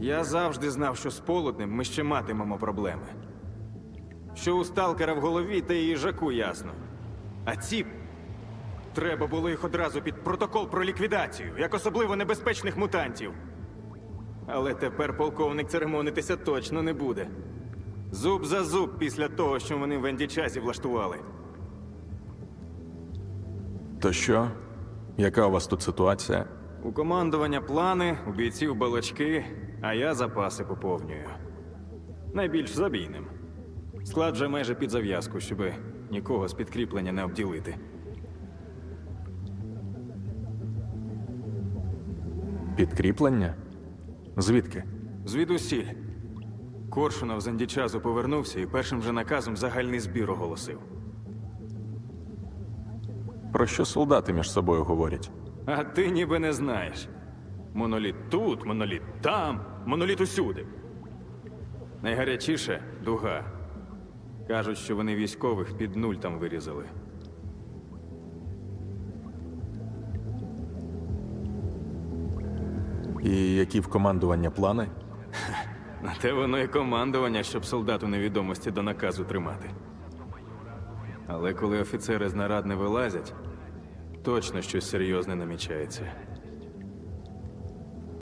Я завжди знав, що з полуднем ми ще матимемо проблеми. Що у сталкера в голові, та і їжаку ясно. А ці. Треба було їх одразу під протокол про ліквідацію, як особливо небезпечних мутантів. Але тепер полковник церемонитися точно не буде. Зуб за зуб після того, що вони в Ендічазі влаштували. То що? Яка у вас тут ситуація? У командування плани, у бійців балачки, а я запаси поповнюю. Найбільш забійним. Склад же майже під зав'язку, щоби нікого з підкріплення не обділити. Підкріплення? Звідки? Звідусіль. Коршунов з Андічазу повернувся і першим же наказом загальний збір оголосив. Про що солдати між собою говорять? А ти ніби не знаєш. Моноліт тут, моноліт там, моноліт усюди. Найгарячіше дуга. Кажуть, що вони військових під нуль там вирізали. І які в командування плани? На те воно і командування, щоб солдат у невідомості до наказу тримати. Але коли офіцери з нарад не вилазять, точно щось серйозне намічається.